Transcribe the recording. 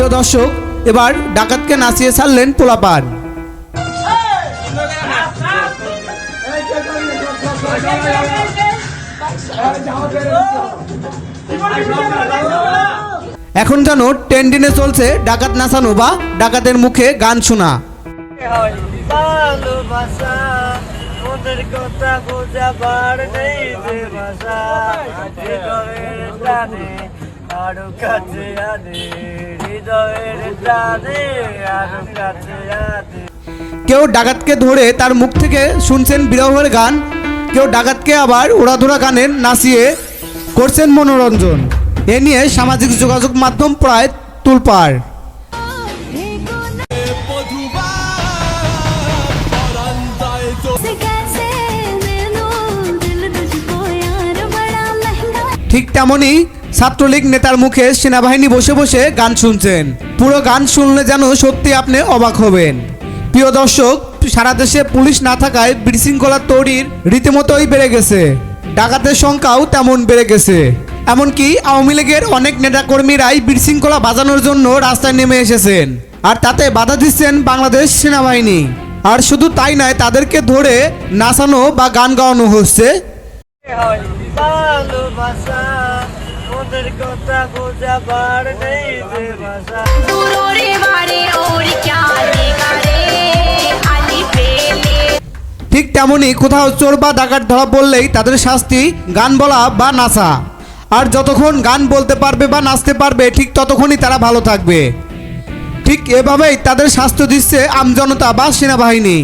প্রিয় দর্শক, এবার ডাকাতকে নাচিয়ে ছাড়লেন পোলাপান। এখন যেন টেন্ডিনে চলছে ডাকাত নাচানো বা ডাকাতের মুখে গান শোনা। আরও কাছে হৃদয়ের আরও কাছে কেউ ডাকাতকে ধরে তার মুখ থেকে শুনছেন বিরহের গান, কেউ ডাকাতকে আবার ওড়াধুরা গানের নাচিয়ে করছেন মনোরঞ্জন। এ নিয়ে সামাজিক যোগাযোগ মাধ্যম প্রায় তুলপাড়। ঠিক তেমনই ছাত্রলীগ নেতার মুখে সেনাবাহিনী বসে বসে গান শুনছেন। পুরো গান শুনলে যেন সত্যি আপনি অবাক হবেন। প্রিয় দর্শক, সারা দেশে পুলিশ না থাকায় বিশৃঙ্খলা তৈরির রীতিমতোই বেড়ে গেছে। ডাকাতের সংখ্যাও তেমন বেড়ে গেছে। এমনকি আওয়ামী লীগের অনেক নেতাকর্মীরাই বিশৃঙ্খলা বাজানোর জন্য রাস্তায় নেমে এসেছেন। আর তাতে বাধা দিচ্ছেন বাংলাদেশ সেনাবাহিনী। আর শুধু তাই নয়, তাদেরকে ধরে নাচানো বা গান গাওয়ানো হচ্ছে। ভালোবাসা। আমাদের কথা নেই যে ঠিক তেমনই কোথাও চোর বা ডাকাত ধরা বললেই তাদের শাস্তি গান বলা বা নাচা। আর যতক্ষণ গান বলতে পারবে বা নাচতে পারবে ঠিক ততক্ষণই তারা ভালো থাকবে। ঠিক এভাবেই তাদের শাস্তি দিচ্ছে আমজনতা বা সেনাবাহিনী।